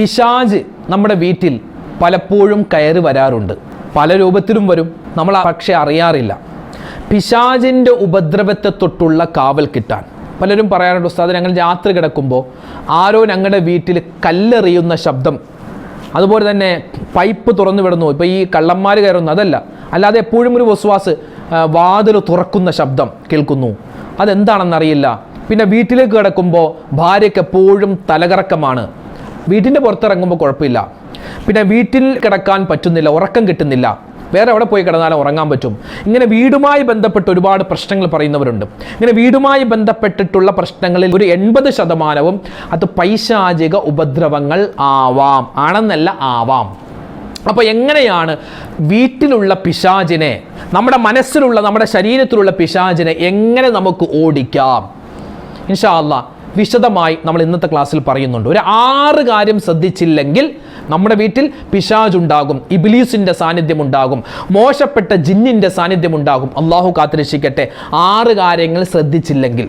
പിശാജ് നമ്മുടെ വീട്ടിൽ പലപ്പോഴും കയറി വരാറുണ്ട്. പല രൂപത്തിലും വരും. നമ്മൾ പക്ഷെ അറിയാറില്ല. പിശാജിന്റെ ഉപദ്രവത്തെ തൊട്ടുള്ള കാവൽ കിട്ടാൻ. പലരും പറയാറുണ്ട് ഉസ്താദ് ഞങ്ങൾ രാത്രി കിടക്കുമ്പോൾ ആരോ ഞങ്ങളുടെ വീട്ടിൽ കല്ലെറിയുന്ന ശബ്ദം. അതുപോലെ തന്നെ പൈപ്പ് തുറന്നു വിടുന്നു. ഇപ്പോൾ ഈ കള്ളന്മാർ കയറുന്നു. അതല്ല അല്ലാതെ എപ്പോഴും ഒരു വസ്വാസ് വാതിൽ തുറക്കുന്ന ശബ്ദം കേൾക്കുന്നു. അതെന്താണെന്നറിയില്ല. പിന്നെ വീട്ടിലേക്ക് കിടക്കുമ്പോൾ ഭാര്യയ്ക്ക് എപ്പോഴും തലകറക്കമാണ്. വീട്ടിന്റെ പുറത്തിറങ്ങുമ്പോൾ കുഴപ്പമില്ല. പിന്നെ വീട്ടിൽ കിടക്കാൻ പറ്റുന്നില്ല ഉറക്കം കിട്ടുന്നില്ല. വേറെ എവിടെ പോയി കിടന്നാലും ഉറങ്ങാൻ പറ്റും. ഇങ്ങനെ വീടുമായി ബന്ധപ്പെട്ട് ഒരുപാട് പ്രശ്നങ്ങൾ പറയുന്നവരുണ്ട്. ഇങ്ങനെ വീടുമായി ബന്ധപ്പെട്ടിട്ടുള്ള പ്രശ്നങ്ങളിൽ ഒരു എൺപത് ശതമാനവും അത് പൈശാചിക ഉപദ്രവങ്ങൾ ആവാം. ആണെന്നല്ല ആവാം. അപ്പോൾ എങ്ങനെയാണ് വീട്ടിലുള്ള പിശാചിനെ നമ്മുടെ മനസ്സിലുള്ള നമ്മുടെ ശരീരത്തിലുള്ള പിശാചിനെ എങ്ങനെ നമുക്ക് ഓടിക്കാം? ഇൻഷാ അല്ലാ വിശദമായി നമ്മൾ ഇന്നത്തെ ക്ലാസ്സിൽ പറയുന്നുണ്ട്. ഒരു ആറ് കാര്യം ശ്രദ്ധിച്ചില്ലെങ്കിൽ നമ്മുടെ വീട്ടിൽ പിശാജ് ഉണ്ടാകും ഇബിലീസിന്റെ സാന്നിധ്യം ഉണ്ടാകും മോശപ്പെട്ട ജിന്നിന്റെ സാന്നിധ്യം ഉണ്ടാകും അള്ളാഹു കാത്തിരക്ഷിക്കട്ടെ. ആറ് കാര്യങ്ങൾ ശ്രദ്ധിച്ചില്ലെങ്കിൽ.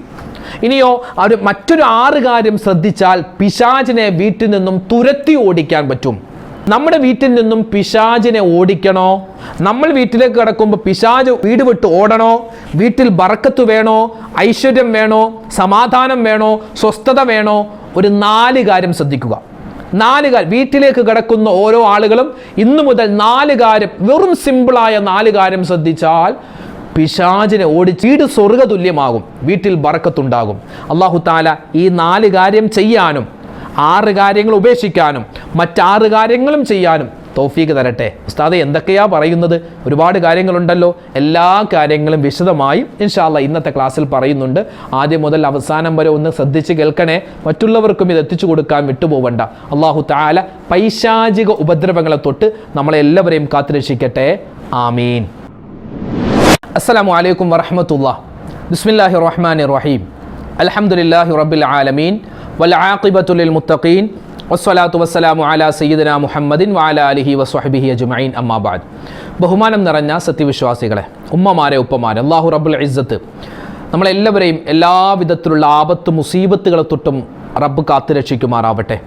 ഇനിയോ ഒരു മറ്റൊരു ആറ് കാര്യം ശ്രദ്ധിച്ചാൽ പിശാജിനെ വീട്ടിൽ നിന്നും തുരത്തി ഓടിക്കാൻ പറ്റും. നമ്മുടെ വീട്ടിൽ നിന്നും പിശാജിനെ ഓടിക്കണോ? നമ്മൾ വീട്ടിലേക്ക് കിടക്കുമ്പോൾ പിശാജ് വീട് വിട്ട് ഓടണോ? വീട്ടിൽ ബറക്കത്ത് വേണോ? ഐശ്വര്യം വേണോ? സമാധാനം വേണോ? സ്വസ്ഥത വേണോ? ഒരു നാല് കാര്യം ശ്രദ്ധിക്കുക. നാല് കാര്യം വീട്ടിലേക്ക് കിടക്കുന്ന ഓരോ ആളുകളും ഇന്നു മുതൽ നാല് കാര്യം വെറും സിമ്പിളായ നാല് കാര്യം ശ്രദ്ധിച്ചാൽ പിശാചിനെ ഓടി വീട് സ്വർഗ തുല്യമാകും വീട്ടിൽ ബറക്കത്തുണ്ടാകും. അള്ളാഹു താല ഈ നാല് കാര്യം ചെയ്യാനും ആറ് കാര്യങ്ങൾ ഉപേക്ഷിക്കാനും മറ്റാറ് കാര്യങ്ങളും ചെയ്യാനും തോഫീക്ക് തരട്ടെ. ഉസ്താദ് എന്തൊക്കെയാ പറയുന്നത്? ഒരുപാട് കാര്യങ്ങളുണ്ടല്ലോ. എല്ലാ കാര്യങ്ങളും വിശദമായി ഇൻഷാല്ല ഇന്നത്തെ ക്ലാസ്സിൽ പറയുന്നുണ്ട്. ആദ്യം മുതൽ അവസാനം വരെ ഒന്ന് ശ്രദ്ധിച്ച് കേൾക്കണേ. മറ്റുള്ളവർക്കും ഇത് എത്തിച്ചു കൊടുക്കാൻ വിട്ടുപോവണ്ട. അള്ളാഹു താല പൈശാചിക ഉപദ്രവങ്ങളെ തൊട്ട് നമ്മളെല്ലാവരെയും കാത്തുരക്ഷിക്കട്ടെ. ആമീൻ. അസ്സലാമു അലൈക്കും വറഹമത്തുള്ള ബിസ്മില്ലാഹി റഹ്മാൻ റഹീം. അൽഹംദുലില്ലാഹി റബ്ബിൽ ആലമീൻ. വൽ ആഖിബത്തു ലിൽ മുത്തഖീൻ വസ്സലാത്തു വസ്സലാമു അലാ സയ്യിദന മുഹമ്മദിൻ വാല അലിഹി വസ്വഹബിഹി അജ്മഈൻ. അമ്മാ ബഅദ്. ബഹുമാനം നിറഞ്ഞ സത്യവിശ്വാസികളെ ഉമ്മമാരെ ഉപ്പമാരെ അല്ലാഹു റബ്ബുൽ ഇസ്സത്ത് നമ്മളെല്ലാവരെയും എല്ലാവിധത്തിലുള്ള ആപത്തും മുസീബത്തുകളെ തൊട്ടും റബ്ബ് കാത്തു രക്ഷിക്കുമാറാവട്ടെ.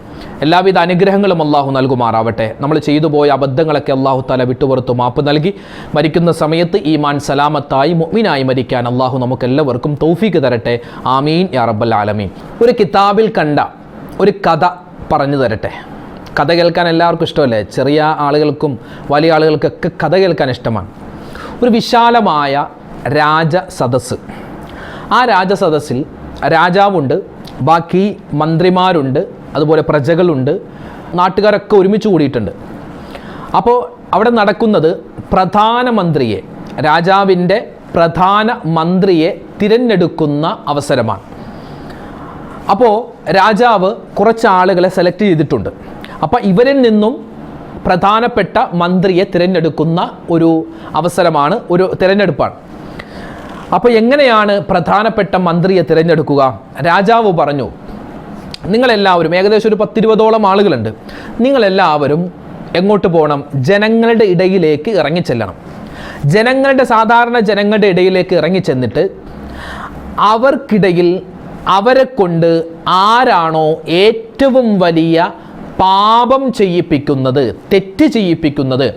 എല്ലാവിധ അനുഗ്രഹങ്ങളും അള്ളാഹു നൽകുമാറാവട്ടെ. നമ്മൾ ചെയ്തു പോയ അബദ്ധങ്ങളൊക്കെ അള്ളാഹു തല വിട്ടുപുറത്ത് മാപ്പ് നൽകി. മരിക്കുന്ന സമയത്ത് ഈമാൻ സലാമത്തായി മുഅ്മിനായി മരിക്കാൻ അള്ളാഹു നമുക്കെല്ലാവർക്കും തൗഫീക്ക് തരട്ടെ. ആമീൻ യാ റബ്ബൽ ആലമീൻ. ഒരു കിതാബിൽ കണ്ട ഒരു കഥ പറഞ്ഞു തരട്ടെ. കഥ കേൾക്കാൻ എല്ലാവർക്കും ഇഷ്ടമല്ലേ? ചെറിയ ആളുകൾക്കും വലിയ ആളുകൾക്കൊക്കെ കഥ കേൾക്കാൻ ഇഷ്ടമാണ്. ഒരു വിശാലമായ രാജസദസ്സ് ആ രാജസദസ്സിൽ രാജാവുണ്ട്. ബാക്കി മന്ത്രിമാരുണ്ട് അതുപോലെ പ്രജകളുണ്ട് നാട്ടുകാരൊക്കെ ഒരുമിച്ച് കൂടിയിട്ടുണ്ട്. അപ്പോൾ അവിടെ നടക്കുന്നത് പ്രധാനമന്ത്രിയെ രാജാവിന്റെ പ്രധാന മന്ത്രിയെ തിരഞ്ഞെടുക്കുന്ന അവസരമാണ്. അപ്പോൾ രാജാവ് കുറച്ച് ആളുകളെ സെലക്ട് ചെയ്തിട്ടുണ്ട്. അപ്പോൾ ഇവരിൽ നിന്നും പ്രധാനപ്പെട്ട മന്ത്രിയെ തിരഞ്ഞെടുക്കുന്ന ഒരു അവസരമാണ് ഒരു തിരഞ്ഞെടുപ്പാണ്. അപ്പോൾ എങ്ങനെയാണ് പ്രധാനപ്പെട്ട മന്ത്രിയെ തിരഞ്ഞെടുക്കുക? രാജാവ് പറഞ്ഞു നിങ്ങളെല്ലാവരും ഏകദേശം ഒരു പത്തിരുപതോളം ആളുകളുണ്ട്. നിങ്ങളെല്ലാവരും എങ്ങോട്ട് പോകണം? ജനങ്ങളുടെ ഇടയിലേക്ക് ഇറങ്ങിച്ചെല്ലണം ജനങ്ങളുടെ സാധാരണ ജനങ്ങളുടെ ഇടയിലേക്ക് ഇറങ്ങിച്ചെന്നിട്ട് അവർക്കിടയിൽ അവരെ കൊണ്ട് ആരാണോ ഏറ്റവും വലിയ പാപം ചെയ്യിപ്പിക്കുന്നത് തെറ്റ് ചെയ്യിപ്പിക്കുന്നത്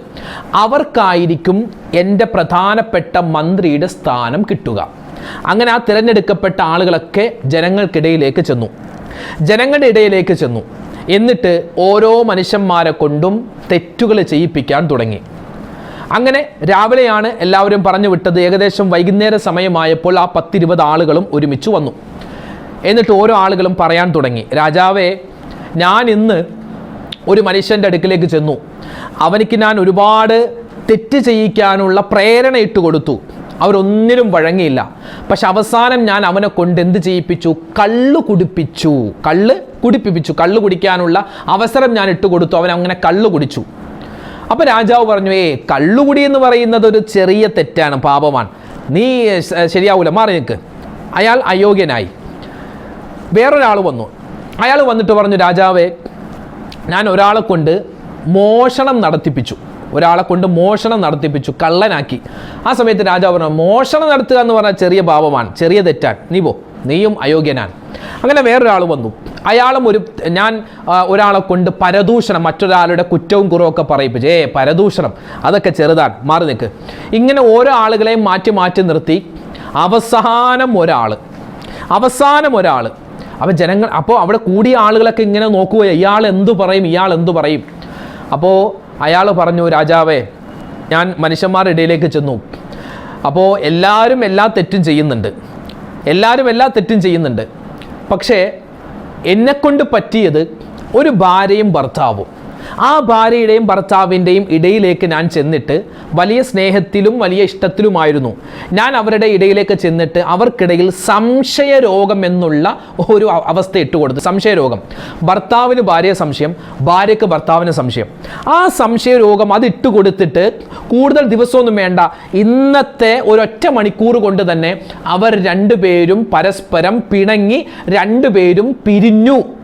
അവർക്കായിരിക്കും എന്റെ പ്രധാനപ്പെട്ട മന്ത്രിയുടെ സ്ഥാനം കിട്ടുക. അങ്ങനെ ആ തിരഞ്ഞെടുക്കപ്പെട്ട ആളുകളൊക്കെ ജനങ്ങൾക്കിടയിലേക്ക് ചെന്നു. ജനങ്ങളുടെ ഇടയിലേക്ക് ചെന്നു. എന്നിട്ട് ഓരോ മനുഷ്യന്മാരെ കൊണ്ടും തെറ്റുകൾ ചെയ്യിപ്പിക്കാൻ തുടങ്ങി. അങ്ങനെ രാവിലെയാണ് എല്ലാവരും പറഞ്ഞു വിട്ടത് ഏകദേശം വൈകുന്നേര സമയമായപ്പോൾ ആ പത്തിരുപത് ആളുകളും ഒരുമിച്ച് വന്നു. എന്നിട്ട് ഓരോ ആളുകളും പറയാൻ തുടങ്ങി. രാജാവേ ഞാൻ ഇന്ന് ഒരു മനുഷ്യന്റെ അടുക്കിലേക്ക് ചെന്നു. അവനിക്ക് ഞാൻ ഒരുപാട് തെറ്റ് ചെയ്യിക്കാനുള്ള പ്രേരണ ഇട്ട് കൊടുത്തു. അവരൊന്നിനും വഴങ്ങിയില്ല. പക്ഷെ അവസാനം ഞാൻ അവനെ കൊണ്ട് എന്ത് ചെയ്യിപ്പിച്ചു? കള്ള് കുടിപ്പിച്ചു. കള്ള് കുടിപ്പിപ്പിച്ചു. കള്ള് കുടിക്കാനുള്ള അവസരം ഞാൻ ഇട്ട് കൊടുത്തു. അവൻ അങ്ങനെ കള്ള് കുടിച്ചു. അപ്പൊ രാജാവ് പറഞ്ഞു ഏ കള്ളുകുടി എന്ന് പറയുന്നത് ഒരു ചെറിയ തെറ്റാണ് പാപമാണ്. നീ ശരിയാവൂല. മാറി നിൽക്ക്. അയാൾ അയോഗ്യനായി. വേറൊരാൾ വന്നു. അയാൾ വന്നിട്ട് പറഞ്ഞു രാജാവേ ഞാൻ ഒരാളെ കൊണ്ട് മോഷണം നടത്തിപ്പിച്ചു. ഒരാളെ കൊണ്ട് മോഷണം നടത്തിപ്പിച്ചു കള്ളനാക്കി. ആ സമയത്ത് രാജാവ് പറഞ്ഞു മോഷണം നടത്തുക എന്ന് പറഞ്ഞാൽ ചെറിയ പാപമാണ് ചെറിയ തെറ്റാണ്. നീ പോ നീയും അയോഗ്യനാണ്. അങ്ങനെ വേറൊരാൾ വന്നു. അയാളും ഒരു ഞാൻ ഒരാളെ കൊണ്ട് പരദൂഷണം മറ്റൊരാളുടെ കുറ്റവും കുറവും ഒക്കെ പറയിപ്പിച്ചു. ഏ പരദൂഷണം അതൊക്കെ ചെറുതാണ് മാറി നിൽക്ക്. ഇങ്ങനെ ഓരോ ആളുകളെയും മാറ്റി മാറ്റി നിർത്തി. അവസാനം ഒരാൾ അവസാനം ഒരാൾ അപ്പോൾ ജനങ്ങൾ അപ്പോൾ അവിടെ കൂടിയ ആളുകളൊക്കെ ഇങ്ങനെ നോക്കുക ഇയാൾ എന്തു പറയും ഇയാൾ എന്തു പറയും? അപ്പോൾ അയാൾ പറഞ്ഞു രാജാവേ ഞാൻ മനുഷ്യന്മാരുടെ ഇടയിലേക്ക് ചെന്നു. അപ്പോൾ എല്ലാവരും എല്ലാ തെറ്റും ചെയ്യുന്നുണ്ട്. എല്ലാവരും എല്ലാ തെറ്റും ചെയ്യുന്നുണ്ട്. പക്ഷേ എന്നെക്കൊണ്ട് പറ്റിയത് ഒരു ഭാര്യയും ഭർത്താവും. ആ ഭാര്യയുടെയും ഭർത്താവിന്റെയും ഇടയിലേക്ക് ഞാൻ ചെന്നിട്ട് വലിയ സ്നേഹത്തിലും വലിയ ഇഷ്ടത്തിലുമായിരുന്നു. ഞാൻ അവരുടെ ഇടയിലേക്ക് ചെന്നിട്ട് അവർക്കിടയിൽ സംശയ രോഗം എന്നുള്ള ഒരു അവസ്ഥ ഇട്ടുകൊടുത്തു. സംശയ രോഗം ഭർത്താവിന് ഭാര്യ സംശയം ഭാര്യയ്ക്ക് ഭർത്താവിന് സംശയം. ആ സംശയ രോഗം അത് ഇട്ടുകൊടുത്തിട്ട് കൂടുതൽ ദിവസമൊന്നും വേണ്ട ഇന്നത്തെ ഒരൊറ്റ മണിക്കൂർ കൊണ്ട് തന്നെ അവർ രണ്ടുപേരും പരസ്പരം പിണങ്ങി രണ്ടുപേരും പിരിഞ്ഞു.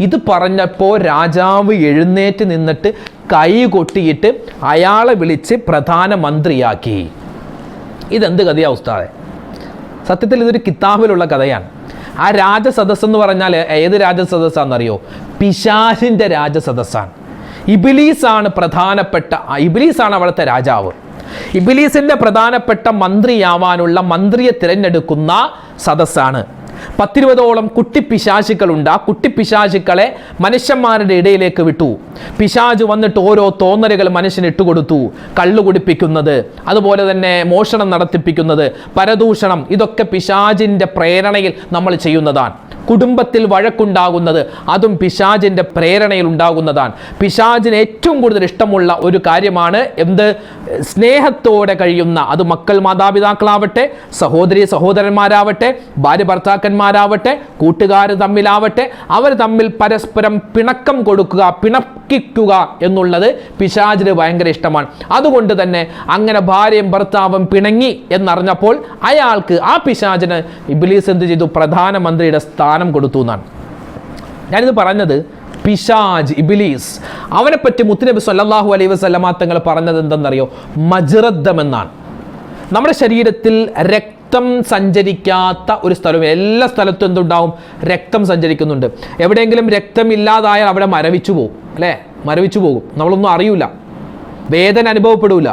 ഇത് പറഞ്ഞപ്പോൾ രാജാവ് എഴുന്നേറ്റ് നിന്നിട്ട് കൈ കൊട്ടിയിട്ട് അയാളെ വിളിച്ച് പ്രധാനമന്ത്രിയാക്കി. ഇതെന്ത് കഥയാ ഉസ്താദെ? സത്യത്തിൽ ഇതൊരു കിതാബിലുള്ള കഥയാണ്. ആ രാജസദസ് എന്ന് പറഞ്ഞാൽ ഏത് രാജസദസ്സാണെന്നറിയോ പിശാചിന്റെ രാജസദസ്സാണ്. ഇബിലീസാണ് പ്രധാനപ്പെട്ട ഇബിലീസാണ് അവിടുത്തെ രാജാവ്. ഇബിലീസിന്റെ പ്രധാനപ്പെട്ട മന്ത്രിയാവാനുള്ള മന്ത്രിയെ തിരഞ്ഞെടുക്കുന്ന സദസ്സാണ്. പത്തിരുപതോളം കുട്ടിപ്പിശാചുക്കളുണ്ട് ആ കുട്ടിപ്പിശാചുക്കളെ മനുഷ്യന്മാരുടെ ഇടയിലേക്ക് വിട്ടു. പിശാജ് വന്നിട്ട് ഓരോ തോന്നലുകൾ മനുഷ്യന് ഇട്ടുകൊടുത്തു കള്ളു കുടിപ്പിക്കുന്നത് അതുപോലെ തന്നെ മോഷണം നടത്തിപ്പിക്കുന്നത് പരദൂഷണം ഇതൊക്കെ പിശാജിന്റെ പ്രേരണയിൽ നമ്മൾ ചെയ്യുന്നതാണ്. കുടുംബത്തിൽ വഴക്കുണ്ടാകുന്നത് അതും പിശാജിന്റെ പ്രേരണയിൽ ഉണ്ടാകുന്നതാണ്. പിശാജിന് ഏറ്റവും കൂടുതൽ ഇഷ്ടമുള്ള ഒരു കാര്യമാണ് എന്ത്? സ്നേഹത്തോടെ കഴിയുന്ന അത് മക്കൾ മാതാപിതാക്കളാവട്ടെ സഹോദരി സഹോദരന്മാരാവട്ടെ ഭാര്യ ഭർത്താക്കന്മാരാവട്ടെ കൂട്ടുകാർ തമ്മിലാവട്ടെ അവർ തമ്മിൽ പരസ്പരം പിണക്കം കൊടുക്കുക പിണക്കിക്കുക എന്നുള്ളത് പിശാജിന് ഭയങ്കര ഇഷ്ടമാണ്. അതുകൊണ്ട് തന്നെ അങ്ങനെ ഭാര്യയും ഭർത്താവും പിണങ്ങി എന്നറിഞ്ഞപ്പോൾ അയാൾക്ക് ആ പിശാചിന് ഇബിലീസ് എന്ത് ചെയ്തു? പ്രധാനമന്ത്രിയുടെ സ്ഥാനം കൊടുത്തു എന്നാണ്. ഞാനിത് പറഞ്ഞത് പിശാജ് ഇബിലീസ്. അവനെപ്പറ്റി മുത്തുനബി സല്ലാഹു അലൈഹി വസല്ലമ തങ്ങൾ പറഞ്ഞത് എന്തെന്നറിയോ? മജ്രദ്ധം എന്നാണ്. നമ്മുടെ ശരീരത്തിൽ രക്തം സഞ്ചരിക്കാത്ത ഒരു സ്ഥലവും എല്ലാ സ്ഥലത്തും എന്തുണ്ടാവും? രക്തം സഞ്ചരിക്കുന്നുണ്ട്. എവിടെയെങ്കിലും രക്തം ഇല്ലാതായാൽ അവിടെ മരവിച്ചു പോകും അല്ലേ? മരവിച്ചു പോകും. നമ്മളൊന്നും അറിയില്ല വേദന അനുഭവപ്പെടൂല.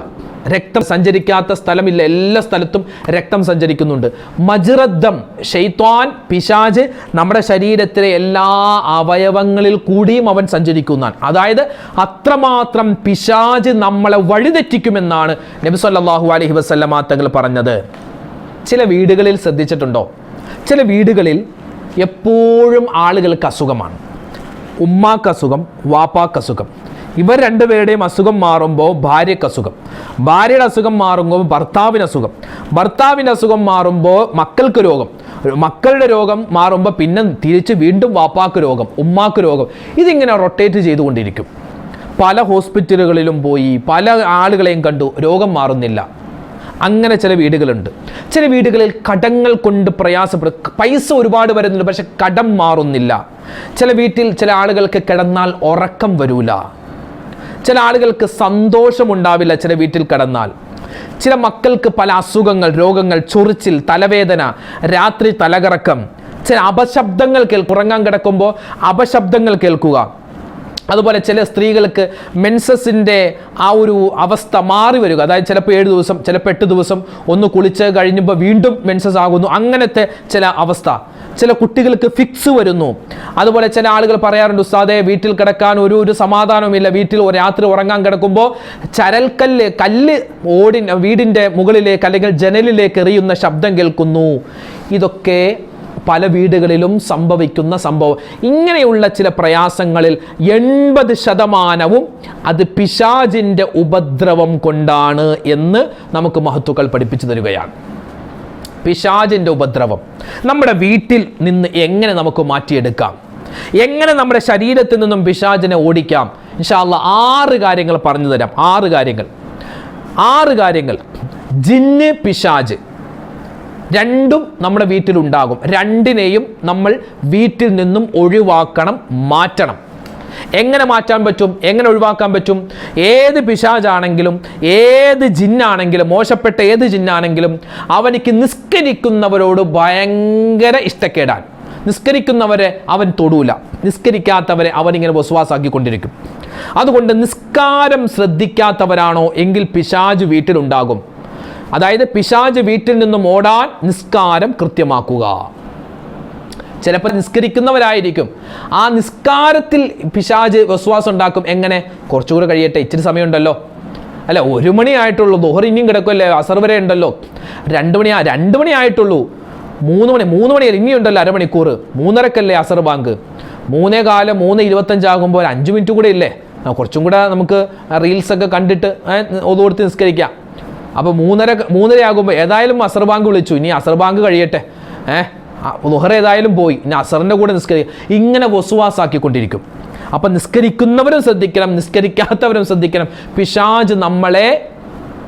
രക്തം സഞ്ചരിക്കാത്ത സ്ഥലമില്ല. എല്ലാ സ്ഥലത്തും രക്തം സഞ്ചരിക്കുന്നുണ്ട്. മജ്റദ്ദം ഷെയ്ത്വാൻ പിശാജ് നമ്മുടെ ശരീരത്തിലെ എല്ലാ അവയവങ്ങളിൽ കൂടിയും അവൻ സഞ്ചരിക്കുന്നതാണ്. അതായത് അത്രമാത്രം പിശാജ് നമ്മളെ വഴിതെറ്റിക്കുമെന്നാണ് നബി സല്ലല്ലാഹു അലൈഹി വസല്ലമ തങ്ങൾ പറഞ്ഞത്. ചില വീടുകളിൽ ശ്രദ്ധിച്ചിട്ടുണ്ടോ? ചില വീടുകളിൽ എപ്പോഴും ആളുകൾക്ക് അസുഖമാണ്. ഉമ്മാക്ക് അസുഖം വാപ്പാക്ക് അസുഖം. ഇവർ രണ്ടുപേരുടെയും അസുഖം മാറുമ്പോൾ ഭാര്യയ്ക്ക് അസുഖം. ഭാര്യയുടെ അസുഖം മാറുമ്പോൾ ഭർത്താവിന് അസുഖം. ഭർത്താവിന്റെ അസുഖം മാറുമ്പോൾ മക്കൾക്ക് രോഗം. മക്കളുടെ രോഗം മാറുമ്പോൾ പിന്നെ തിരിച്ച് വീണ്ടും വാപ്പാക്ക് രോഗം ഉമ്മാക്ക് രോഗം. ഇതിങ്ങനെ റൊട്ടേറ്റ് ചെയ്തുകൊണ്ടിരിക്കും. പല ഹോസ്പിറ്റലുകളിലും പോയി പല ആളുകളെയും കണ്ടു രോഗം മാറുന്നില്ല. അങ്ങനെ ചില വീടുകളുണ്ട്. ചില വീടുകളിൽ കടങ്ങൾ കൊണ്ട് പ്രയാസപ്പെടും. പൈസ ഒരുപാട് വരുന്നുണ്ട് പക്ഷെ കടം മാറുന്നില്ല. ചില വീട്ടിൽ ചില ആളുകൾക്ക് കിടന്നാൽ ഉറക്കം വരൂല. ചില ആളുകൾക്ക് സന്തോഷമുണ്ടാവില്ല ചില വീട്ടിൽ കടന്നാൽ. ചില മക്കൾക്ക് പല അസുഖങ്ങൾ രോഗങ്ങൾ ചൊറിച്ചിൽ തലവേദന രാത്രി തലകറക്കം. ചില അപശബ്ദങ്ങൾ കേൾക്കും ഉറങ്ങാൻ കിടക്കുമ്പോൾ അപശബ്ദങ്ങൾ കേൾക്കുക. അതുപോലെ ചില സ്ത്രീകൾക്ക് മെൻസസിന്റെ ആ ഒരു അവസ്ഥ മാറി വരിക. അതായത് ചിലപ്പോൾ ഏഴ് ദിവസം ചിലപ്പോൾ എട്ട് ദിവസം ഒന്ന് കുളിച്ച് കഴിഞ്ഞപ്പോൾ വീണ്ടും മെൻസസ് ആകുന്നു. അങ്ങനത്തെ ചില അവസ്ഥ. ചില കുട്ടികൾക്ക് ഫിക്സ് വരുന്നു. അതുപോലെ ചില ആളുകൾ പറയാറുണ്ട് ഉസ്താദെ വീട്ടിൽ കിടക്കാൻ ഒരു ഒരു സമാധാനവുമില്ല. വീട്ടിൽ രാത്രി ഉറങ്ങാൻ കിടക്കുമ്പോൾ ചരൽക്കല്ല് കല്ല് ഓടി വീടിന്റെ മുകളിലേക്ക് അല്ലെങ്കിൽ ജനലിലേക്ക് എറിയുന്ന ശബ്ദം കേൾക്കുന്നു. ഇതൊക്കെ പല വീടുകളിലും സംഭവിക്കുന്ന സംഭവം. ഇങ്ങനെയുള്ള ചില പ്രയാസങ്ങളിൽ എൺപത് ശതമാനവും അത് പിശാജിന്റെ ഉപദ്രവം കൊണ്ടാണ് എന്ന് നമുക്ക് മഹത്തുക്കൾ പഠിപ്പിച്ചു തരികയാണ്. പിശാജിന്റെ ഉപദ്രവം. നമ്മുടെ വീട്ടിൽ നിന്ന് എങ്ങനെ നമുക്ക് മാറ്റിയെടുക്കാം? എങ്ങനെ നമ്മുടെ ശരീരത്തിൽ നിന്നും പിശാജിനെ ഓടിക്കാം? ഇൻഷാല്ല ആറ് കാര്യങ്ങൾ പറഞ്ഞു തരാം. ആറ് കാര്യങ്ങൾ. ആറ് കാര്യങ്ങൾ. ജിന്ന് പിശാജ് രണ്ടും നമ്മുടെ വീട്ടിലുണ്ടാകും. രണ്ടിനെയും നമ്മൾ വീട്ടിൽ നിന്നും ഒഴിവാക്കണം മാറ്റണം. എങ്ങനെ മാറ്റാൻ പറ്റും? എങ്ങനെ ഒഴിവാക്കാൻ പറ്റും? ഏത് പിശാജാണെങ്കിലും ഏത് ജിന്നാണെങ്കിലും മോശപ്പെട്ട ഏത് ജിന്നാണെങ്കിലും അവനിക്ക് നിസ്കരിക്കുന്നവരോട് ഭയങ്കര ഇഷ്ടക്കേടാൻ നിസ്കരിക്കുന്നവരെ അവൻ തൊടൂല. നിസ്കരിക്കാത്തവരെ അവനിങ്ങനെ വസുവാസാക്കിക്കൊണ്ടിരിക്കും. അതുകൊണ്ട് നിസ്കാരം ശ്രദ്ധിക്കാത്തവരാണോ എങ്കിൽ പിശാജ് വീട്ടിലുണ്ടാകും. അതായത് പിശാജ് വീട്ടിൽ നിന്നും ഓടാൻ നിസ്കാരം കൃത്യമാക്കുക. ചിലപ്പോൾ നിസ്കരിക്കുന്നവരായിരിക്കും. ആ നിസ്കാരത്തിൽ പിശാജ് വിശ്വാസം ഉണ്ടാക്കും. എങ്ങനെ? കുറച്ചുകൂടെ കഴിയട്ടെ ഇച്ചിരി സമയമുണ്ടല്ലോ. അല്ല ഒരു മണിയായിട്ടുള്ളൂ ദുഹർ ഇനിയും കിടക്കുമല്ലേ അസർ വരെ ഉണ്ടല്ലോ. രണ്ട് മണി രണ്ട് മണി ആയിട്ടുള്ളൂ. മൂന്ന് മണി മൂന്ന് മണി ഇനിയും ഉണ്ടല്ലോ അരമണിക്കൂർ മൂന്നരക്കല്ലേ അസർ ബാങ്ക്? മൂന്നേ കാലം മൂന്ന് ഇരുപത്തഞ്ചാകുമ്പോൾ അഞ്ച് മിനിറ്റ് കൂടെ ഇല്ലേ? കുറച്ചും കൂടെ നമുക്ക് റീൽസൊക്കെ കണ്ടിട്ട് ഒതുകൊടുത്ത് നിസ്കരിക്കാം. അപ്പോൾ മൂന്നര മൂന്നര ആകുമ്പോൾ ഏതായാലും അസർ ബാങ്ക് വിളിച്ചു. ഇനി അസർ ബാങ്ക് കഴിയട്ടെ. ഏഹ് നുഹർ ഏതായാലും പോയി. ഇനി അസറിന്റെ കൂടെ നിസ്കരിക്കുക ഇങ്ങനെ വസുവാസാക്കിക്കൊണ്ടിരിക്കും. അപ്പം നിസ്കരിക്കുന്നവരും ശ്രദ്ധിക്കണം നിസ്കരിക്കാത്തവരും ശ്രദ്ധിക്കണം. പിശാജ് നമ്മളെ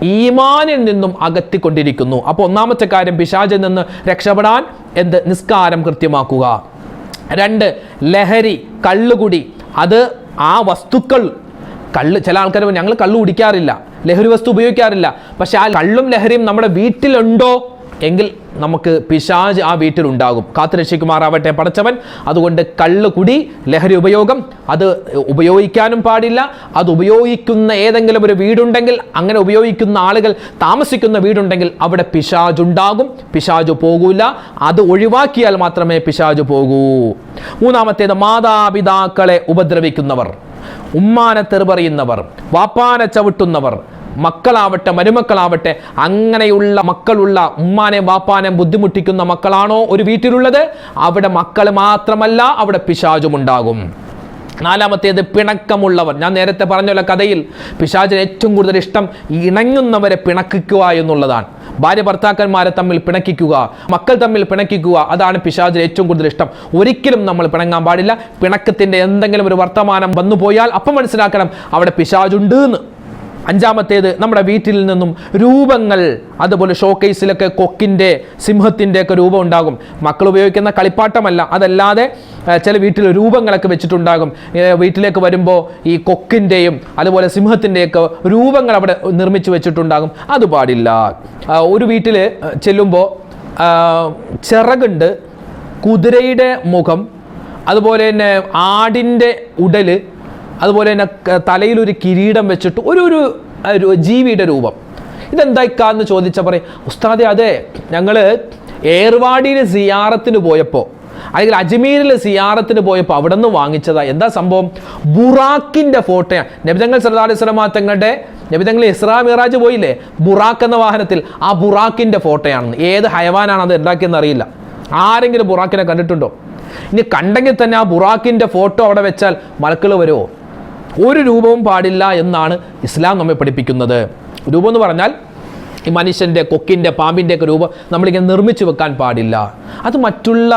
ഈമാനിൽ നിന്നും അകത്തിക്കൊണ്ടിരിക്കുന്നു അപ്പോൾ ഒന്നാമത്തെ കാര്യം പിശാജിൽ നിന്ന് രക്ഷപ്പെടാൻ എന്ത്? നിസ്കാരം കൃത്യമാക്കുക. രണ്ട് ലഹരി കള്ളുകുടി. അത് ആ വസ്തുക്കൾ കള്ള് ചില ആൾക്കാർ ഞങ്ങൾ കള്ള് കുടിക്കാറില്ല. ലഹരി വസ്തു ഉപയോഗിക്കാറില്ല. പക്ഷെ ആ കള്ളും ലഹരിയും നമ്മുടെ വീട്ടിലുണ്ടോ? എങ്കിൽ നമുക്ക് പിശാജ് ആ വീട്ടിലുണ്ടാകും. കാത്തുരക്ഷിക്കുമാറാവട്ടെ പടച്ചവൻ. അതുകൊണ്ട് കള്ള് കുടി ലഹരി ഉപയോഗം. അത് ഉപയോഗിക്കാനും പാടില്ല. അത് ഉപയോഗിക്കുന്ന ഏതെങ്കിലും ഒരു വീടുണ്ടെങ്കിൽ അങ്ങനെ ഉപയോഗിക്കുന്ന ആളുകൾ താമസിക്കുന്ന വീടുണ്ടെങ്കിൽ അവിടെ പിശാജ് ഉണ്ടാകും പിശാജ് പോകൂല. അത് ഒഴിവാക്കിയാൽ മാത്രമേ പിശാജ് പോകൂ. മൂന്നാമത്തേത് മാതാപിതാക്കളെ ഉപദ്രവിക്കുന്നവർ. ഉമ്മാനെ തെറിപറയുന്നവർ വാപ്പാനെ ചവിട്ടുന്നവർ മക്കളാവട്ടെ മരുമക്കളാവട്ടെ അങ്ങനെയുള്ള മക്കളുള്ള ഉമ്മാനെ വാപ്പാനെ ബുദ്ധിമുട്ടിക്കുന്ന മക്കളാണോ ഒരു വീട്ടിലുള്ളത്? അവിടെ മക്കൾ മാത്രമല്ല അവിടെ പിശാചും ഉണ്ടാകും നാലാമത്തേത് പിണക്കമുള്ളവർ. ഞാൻ നേരത്തെ പറഞ്ഞല്ലോ കഥയിൽ പിശാചിന് ഏറ്റവും കൂടുതൽ ഇഷ്ടം ഇണങ്ങുന്നവരെ പിണക്കിക്കുക എന്നുള്ളതാണ്. ഭാര്യ ഭർത്താക്കന്മാരെ തമ്മിൽ പിണക്കിക്കുക മക്കൾ തമ്മിൽ പിണക്കിക്കുക അതാണ് പിശാചിന് ഏറ്റവും കൂടുതൽ ഇഷ്ടം. ഒരിക്കലും നമ്മൾ പിണങ്ങാൻ പാടില്ല. പിണക്കത്തിന്റെ എന്തെങ്കിലും ഒരു വർത്തമാനം വന്നു പോയാൽ അപ്പം മനസ്സിലാക്കണം അവിടെ പിശാചുണ്ട് എന്ന്. അഞ്ചാമത്തേത് നമ്മുടെ വീട്ടിൽ നിന്നും രൂപങ്ങൾ അതുപോലെ ഷോക്കേസിലൊക്കെ കൊക്കിന്റെ സിംഹത്തിന്റെ ഒക്കെ രൂപം ഉണ്ടാകും. മക്കൾ ഉപയോഗിക്കുന്ന കളിപ്പാട്ടമല്ല അതല്ലാതെ ചില വീട്ടിൽ രൂപങ്ങളൊക്കെ വെച്ചിട്ടുണ്ടാകും. വീട്ടിലേക്ക് വരുമ്പോൾ ഈ കൊക്കിന്റെയും അതുപോലെ സിംഹത്തിന്റെയൊക്കെ രൂപങ്ങൾ അവിടെ നിർമ്മിച്ച് വെച്ചിട്ടുണ്ടാകും. അത് പാടില്ല. ഒരു വീട്ടിൽ ചെല്ലുമ്പോൾ ചിറകുണ്ട് കുതിരയുടെ മുഖം അതുപോലെ തന്നെ ആടിന്റെ ഉടൽ അതുപോലെ തന്നെ തലയിൽ തലയിലൊരു കിരീടം വെച്ചിട്ട് ഒരു ഒരു ജീവിയുടെ രൂപം. ഇതെന്തായിക്കാന്ന് ചോദിച്ചാൽ പറയും ഉസ്താദെ അതെ ഞങ്ങൾ ഏർവാടിയിൽ സിയാറത്തിന് പോയപ്പോൾ അല്ലെങ്കിൽ അജ്മീരിൽ സിയാറത്തിന് പോയപ്പോൾ അവിടെ നിന്ന് വാങ്ങിച്ചതാ. എന്താ സംഭവം? ബുറാക്കിന്റെ ഫോട്ടോയാണ് നബിതങ്ങൾ സർദാർ സ്വലമാ തങ്ങളുടെ നബിതങ്ങൾ ഇസ്രാ മിറാജ് പോയില്ലേ? ബുറാക്ക് എന്ന വാഹനത്തിൽ ആ ബുറാക്കിന്റെ ഫോട്ടോയാണെന്ന്. ഏത് ഹയവാനാണ് അത് ഉണ്ടാക്കിയെന്ന് അറിയില്ല. ആരെങ്കിലും ബുറാക്കിനെ കണ്ടിട്ടുണ്ടോ? ഇനി കണ്ടെങ്കിൽ തന്നെ ആ ബുറാക്കിന്റെ ഫോട്ടോ അവിടെ വെച്ചാൽ മലക്കൾ വരുമോ ഒരു രൂപവും പാടില്ല എന്നാണ് ഇസ്ലാം നമ്മെ പഠിപ്പിക്കുന്നത്. രൂപം എന്ന് പറഞ്ഞാൽ ഈ മനുഷ്യന്റെ കൊക്കിന്റെ പാമ്പിന്റെ ഒക്കെ രൂപം നമ്മളിങ്ങനെ നിർമ്മിച്ചു വെക്കാൻ പാടില്ല. അത് മറ്റുള്ള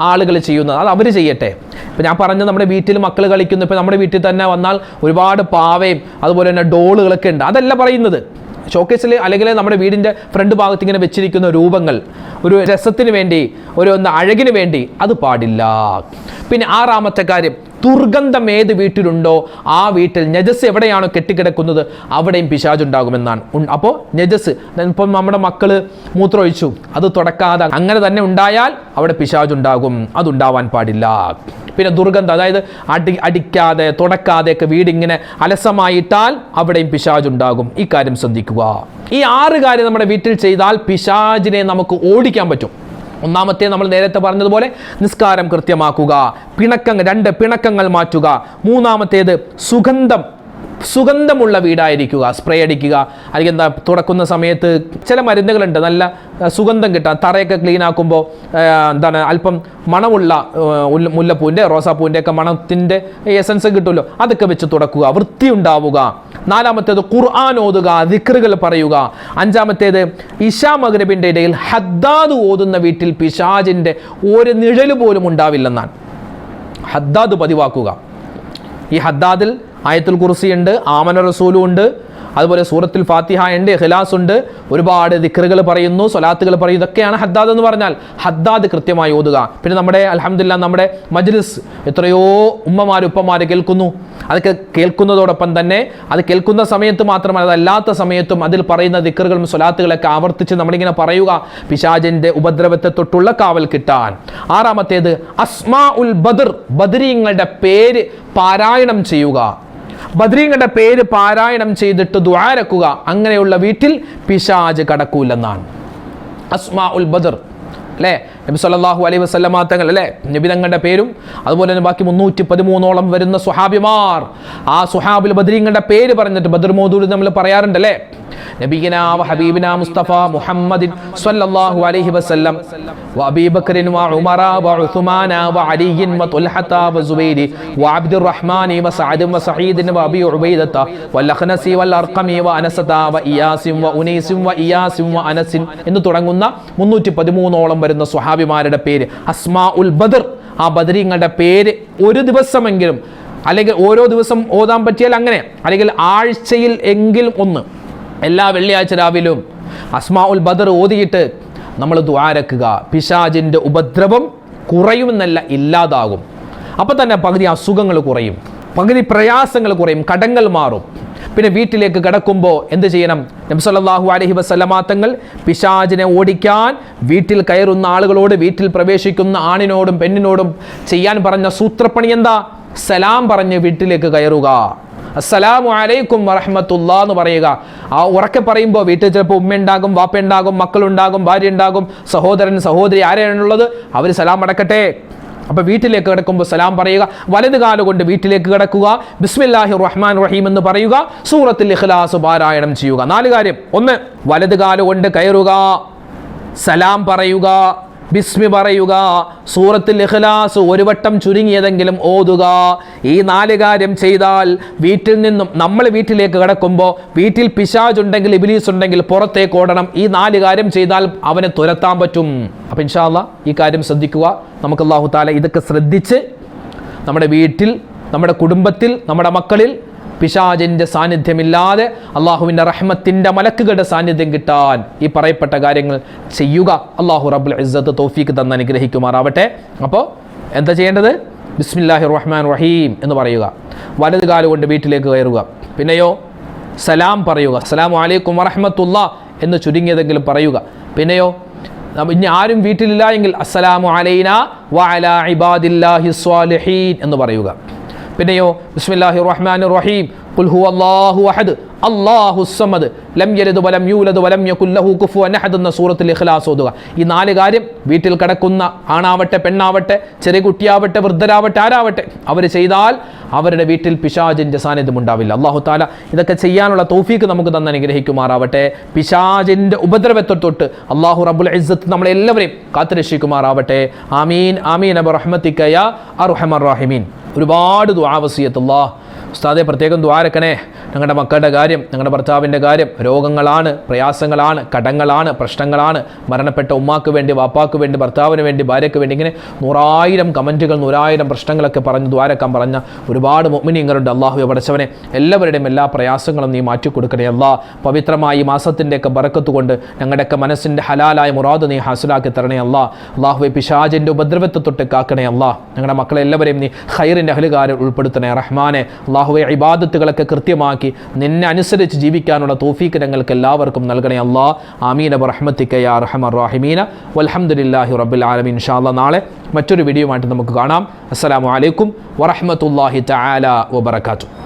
ആളുകൾ ചെയ്യുന്നത് അത് അവർ ചെയ്യട്ടെ. ഇപ്പം ഞാൻ പറഞ്ഞ നമ്മുടെ വീട്ടിൽ മക്കൾ കളിക്കുന്നു ഇപ്പം നമ്മുടെ വീട്ടിൽ തന്നെ വന്നാൽ ഒരുപാട് പാവയും അതുപോലെ തന്നെ ഡോളുകളൊക്കെ ഉണ്ട്. അതല്ല പറയുന്നത്. ഷോക്കേസിൽ അല്ലെങ്കിൽ നമ്മുടെ വീടിന്റെ ഫ്രണ്ട് ഭാഗത്ത് ഇങ്ങനെ വെച്ചിരിക്കുന്ന രൂപങ്ങൾ ഒരു രസത്തിന് വേണ്ടി ഒരു ഒന്ന് അഴകിന് വേണ്ടി അത് പാടില്ല. പിന്നെ ആറാമത്തെ കാര്യം ദുർഗന്ധം ഏത് വീട്ടിലുണ്ടോ ആ വീട്ടിൽ നജസ് എവിടെയാണോ കെട്ടിക്കിടക്കുന്നത് അവിടെയും പിശാചുണ്ടാകുമെന്നാണ്. അപ്പോൾ നജസ് ഇപ്പം നമ്മുടെ മക്കൾ മൂത്രമൊഴിച്ചു. അത് തുടക്കാതെ അങ്ങനെ തന്നെ ഉണ്ടായാൽ അവിടെ പിശാചുണ്ടാകും. അതുണ്ടാവാൻ പാടില്ല. പിന്നെ ദുർഗന്ധം അതായത് അടി അടിക്കാതെ തുടക്കാതെയൊക്കെ വീടിങ്ങനെ അലസമായിട്ടാൽ അവിടെയും പിശാചുണ്ടാകും. ഈ കാര്യം ശ്രദ്ധിക്കുക. ഈ ആറ് കാര്യം നമ്മുടെ വീട്ടിൽ ചെയ്താൽ പിശാജിനെ നമുക്ക് ഓടിക്കാൻ പറ്റും. ഒന്നാമത്തെ നമ്മൾ നേരത്തെ പറഞ്ഞതുപോലെ നിസ്കാരം കൃത്യമാക്കുക. പിണക്കങ്ങൾ രണ്ട് പിണക്കങ്ങൾ മാറ്റുക. മൂന്നാമത്തേത് സുഗന്ധം സുഗന്ധമുള്ള വീടായിരിക്കുക സ്പ്രേ അടിക്കുക. അല്ലെങ്കിൽ എന്താ തുടക്കുന്ന സമയത്ത് ചില മരുന്നുകളുണ്ട്. നല്ല സുഗന്ധം കിട്ടാൻ തറയൊക്കെ ക്ലീൻ ആക്കുമ്പോൾ എന്താണ് അല്പം മണമുള്ള മുല്ലപ്പൂവിന്റെ റോസാപ്പൂവിന്റെ ഒക്കെ മണത്തിന്റെ എസൻസ് കിട്ടുമല്ലോ. അതൊക്കെ വെച്ച് തുടക്കുക. വൃത്തി ഉണ്ടാവുക നാലാമത്തേത് ഖുർആൻ ഓതുക ദിക്റുകൾ പറയുക. അഞ്ചാമത്തേത് ഇഷാ മഗ്രബിന്റെ ഇടയിൽ ഹദ്ദാദ് ഓതുന്ന വീട്ടിൽ പിശാജിന്റെ ഒരു നിഴൽ പോലും ഉണ്ടാവില്ലെന്നാണ്. ഹദ്ദാദ് പതിവാക്കുക. ഈ ഹദ്ദാദിൽ ആയത്തുൽ കുർസിയുണ്ട് ആമന റസൂലും ഉണ്ട് അതുപോലെ സൂറത്തിൽ ഫാത്തിഹ ഉണ്ട് ഖിലാസ് ഉണ്ട്. ഒരുപാട് ദിക്റുകൾ പറയുന്നു സ്വലാത്തുകൾ പറയുന്നു ഇതൊക്കെയാണ് ഹദ്ദാദ് എന്ന് പറഞ്ഞാൽ ഹദ്ദാദ് കൃത്യമായി ഓതുക. പിന്നെ നമ്മുടെ അലഹമില്ല നമ്മുടെ മജ്ലിസ് എത്രയോ ഉമ്മമാർ ഉപ്പമാർ കേൾക്കുന്നു. അതൊക്കെ കേൾക്കുന്നതോടൊപ്പം തന്നെ അത് കേൾക്കുന്ന സമയത്ത് മാത്രമല്ല അതല്ലാത്ത സമയത്തും അതിൽ പറയുന്ന ദിക്കറുകളും സ്വലാത്തുകളൊക്കെ ആവർത്തിച്ച് നമ്മളിങ്ങനെ പറയുക പിശാജിന്റെ ഉപദ്രവത്തെ തൊട്ടുള്ള കാവൽ കിട്ടാൻ. ആറാമത്തേത് അസ്മാ ഉൽ ബദർ ബദരീങ്ങളുടെ പേര് പാരായണം ചെയ്യുക. ബദ്രീങ്ങളുടെ പേര് പാരായണം ചെയ്തിട്ട് ദ്വാരക്കുക അങ്ങനെയുള്ള വീട്ടിൽ പിശാജ് കടക്കൂലെന്നാണ്. അസ്മാ ഉൽ ബദർ അല്ലേ? നബി സല്ലാഹു അലൈഹി വസല്ലമ തങ്ങൾ അല്ലേ? നബി തങ്ങളുടെ പേരും അതുപോലെ തന്നെ ബാക്കി മുന്നൂറ്റി പതിമൂന്നോളം വരുന്ന സുഹാബിമാർ. ആ സുഹാബിൽ ബദ്രീങ്ങളുടെ പേര് പറഞ്ഞിട്ട് ബദർ മോദൂർ നമ്മൾ പറയാറുണ്ട് അല്ലേ മുസ്തഫ മുഹമ്മദിൻ അലൈഹി വസല്ലം. എന്ന് തുടങ്ങുന്ന മുന്നൂറ്റി പതിമൂന്നോളം വരുന്ന സ്വഹാബിമാരുടെ പേര് അസ്മാ ഉൽ ബദർ. ആ ബദരീങ്ങളുടെ പേര് ഒരു ദിവസമെങ്കിലും അല്ലെങ്കിൽ ഓരോ ദിവസം ഓതാൻ പറ്റിയാൽ അങ്ങനെ അല്ലെങ്കിൽ ആഴ്ചയിൽ എങ്കിലും ഒന്ന്. എല്ലാ വെള്ളിയാഴ്ച രാവിലും അസ്മാ ഉൽ ബദർ ഓതിയിട്ട് നമ്മൾ ദ്വാരക്കുക പിശാജിന്റെ ഉപദ്രവം കുറയുമെന്നല്ല ഇല്ലാതാകും. അപ്പം തന്നെ പകുതി അസുഖങ്ങൾ കുറയും. പകുതി പ്രയാസങ്ങൾ കുറയും. കടങ്ങൾ മാറും. പിന്നെ വീട്ടിലേക്ക് കിടക്കുമ്പോൾ എന്ത് ചെയ്യണം? നബ്സല്ലാഹു അലഹി വസ്ലമാത്തങ്ങൾ പിശാജിനെ ഓടിക്കാൻ വീട്ടിൽ കയറുന്ന ആളുകളോട് വീട്ടിൽ പ്രവേശിക്കുന്ന ആണിനോടും പെണ്ണിനോടും ചെയ്യാൻ പറഞ്ഞ സൂത്രപ്പണി എന്താ? സലാം പറഞ്ഞ് വീട്ടിലേക്ക് കയറുക. അസ്സലാമു അലൈക്കും വറഹമത്തുള്ള എന്ന് പറയുക. ആ ഉറക്കെ പറയുമ്പോൾ വീട്ടിൽ ചിലപ്പോൾ ഉമ്മ ഉണ്ടാകും വാപ്പ ഉണ്ടാകും മക്കളുണ്ടാകും ഭാര്യ ഉണ്ടാകും സഹോദരൻ സഹോദരി ആരെയാണുള്ളത് അവർ സലാം അടക്കട്ടെ. അപ്പോൾ വീട്ടിലേക്ക് കിടക്കുമ്പോൾ സലാം പറയുക. വലത് കൊണ്ട് വീട്ടിലേക്ക് കിടക്കുക. ബിസ്മില്ലാഹി റഹ്മാൻ റഹീം എന്ന് പറയുക. സൂറത്തിൽ ഇഖ്ലാസ് പാരായണം ചെയ്യുക. നാല് കാര്യം. ഒന്ന് വലത് കൊണ്ട് കയറുക. സലാം പറയുക. ബിസ്മി പറയുക. സൂറത്തിൽ ഇഖ്ലാസ് ഒരു വട്ടം ചുരുങ്ങിയതെങ്കിലും ഓതുക. ഈ നാല് കാര്യം ചെയ്താൽ വീട്ടിൽ നിന്നും നമ്മൾ വീട്ടിലേക്ക് കിടക്കുമ്പോൾ വീട്ടിൽ പിശാജ് ഉണ്ടെങ്കിൽ ഇബിലീസ് ഉണ്ടെങ്കിൽ പുറത്തേക്ക് ഓടണം. ഈ നാല് കാര്യം ചെയ്താൽ അവനെ തുരത്താൻ പറ്റും. അപ്പം ഇൻഷാല്ല ഈ കാര്യം ശ്രദ്ധിക്കുക. നമുക്ക് അള്ളാഹു താല ഇതൊക്കെ ശ്രദ്ധിച്ച് നമ്മുടെ വീട്ടിൽ നമ്മുടെ കുടുംബത്തിൽ നമ്മുടെ മക്കളിൽ പിശാജിന്റെ സാന്നിധ്യമില്ലാതെ അള്ളാഹുവിന്റെ റഹ്മത്തിന്റെ മലക്കുകളുടെ സാന്നിധ്യം കിട്ടാൻ ഈ പറയപ്പെട്ട കാര്യങ്ങൾ ചെയ്യുക. അള്ളാഹു റബുൽ ഇസ്സത്ത് തോഫീക്ക് തന്ന് അനുഗ്രഹിക്കുമാറാവട്ടെ. അപ്പോൾ എന്താ ചെയ്യേണ്ടത്? ബിസ്മില്ലാഹി റഹ്മാൻ റഹീം എന്ന് പറയുക. വലത് കാലുകൊണ്ട് വീട്ടിലേക്ക് കയറുക. പിന്നെയോ സലാം പറയുക. സലാം അലൈക്കും വറഹമത്തുള്ള എന്ന് ചുരുങ്ങിയതെങ്കിലും പറയുക. പിന്നെയോ ഇനി ആരും വീട്ടിലില്ല എങ്കിൽ അസ്സലാമു അലൈന വഅല ഇബാദില്ലാഹി സ്വാലിഹീൻ എന്ന് പറയുക. പിന്നെയോ ബിസ്മില്ലാഹി റഹ്മാൻ റഹീം. ഖുൽ ഹുവ അല്ലാഹു അഹദ്. അല്ലാഹു സമദ്. ലം യലത് വലം യൂലത് വലം യുല്ലഹു കുഫു അനഹദ് എന്ന സൂറത്തിൽ ഇഖ്ലാസ് ഓതുക. ഈ നാല് കാര്യം വീട്ടിൽ കിടക്കുന്ന ആണാവട്ടെ പെണ്ണാവട്ടെ ചെറിയ കുട്ടിയാവട്ടെ വൃദ്ധരാവട്ടെ ആരാവട്ടെ അവർ ചെയ്താൽ അവരുടെ വീട്ടിൽ പിശാജിന്റെ സാന്നിധ്യം ഉണ്ടാവില്ല. അള്ളാഹു താല ഇതൊക്കെ ചെയ്യാനുള്ള തോഫീക്ക് നമുക്ക് തന്നെ അനുഗ്രഹിക്കുമാറാവട്ടെ. പിശാജിന്റെ ഉപദ്രവത്തെ തൊട്ട് അള്ളാഹു റബ്ബുൽ ഇസ്സത്ത് നമ്മളെല്ലാവരെയും കാത്തുരക്ഷിക്കുമാറാവട്ടെ. ആമീൻ ആമീൻ. അബ് റഹ്മത്തിക്കയ അർഹമർ റാഹിമീൻ. ഒരുപാട് ദുആവസിയത്തുള്ള ഉസ്താദെ പ്രത്യേകം ദ്വാരക്കണേ ഞങ്ങളുടെ മക്കളുടെ കാര്യം ഞങ്ങളുടെ ഭർത്താവിന്റെ കാര്യം രോഗങ്ങളാണ് പ്രയാസങ്ങളാണ് കടങ്ങളാണ് പ്രശ്നങ്ങളാണ്. മരണപ്പെട്ട ഉമ്മാക്ക് വേണ്ടി വാപ്പാക്ക് വേണ്ടി ഭർത്താവിന് വേണ്ടി ഭാര്യയ്ക്ക് വേണ്ടി ഇങ്ങനെ നൂറായിരം കമന്റുകൾ നൂറായിരം പ്രശ്നങ്ങളൊക്കെ പറഞ്ഞ് ദ്വാരക്കാൻ പറഞ്ഞ ഒരുപാട് മുഅ്മിനീങ്ങളുണ്ട്. അള്ളാഹു പഠിച്ചവനെ എല്ലാവരുടെയും എല്ലാ പ്രയാസങ്ങളും നീ മാറ്റിക്കൊടുക്കണേ അല്ലാ പവിത്രമായ ഈ മാസത്തിന്റെയൊക്കെ ബറക്കത്ത് കൊണ്ട് ഞങ്ങളുടെയൊക്കെ മനസ്സിന്റെ ഹലാലായ മുറാദ് നീ ഹാസിലാക്കി തരണേ അല്ലാ അള്ളാഹുവെ പിശാജിന്റെ ഉപദ്രവത്തെ തൊട്ട് കാക്കണേ അല്ലാ ഞങ്ങളുടെ മക്കളെ എല്ലാവരെയും നീ ഖൈറിന്റെ അഹലുകാരെ ഉൾപ്പെടുത്തണേ റഹ്മാനെ. അള്ളാഹുവെ ഇബാദത്തുകളൊക്കെ കൃത്യമാക്കി നിന്നെ അനുസരിച്ച് ജീവിക്കാനുള്ള തോഫീക്ക് ഞങ്ങൾക്ക് എല്ലാവർക്കും നൽകണേ അല്ലാ ആമീന റഹ്മത്തിക്ക യാ റഹമർ റാഹിമീന. വൽഹംദുലില്ലാഹി റബ്ബിൽ ആലമീൻ. ഇൻഷാ അല്ലാ നാളെ മറ്റൊരു വീഡിയോ ആയിട്ട് നമുക്ക് കാണാം. അസ്സലാമു അലൈക്കും വറഹ്മത്തുള്ളാഹി തആല വബറകാതുഹു.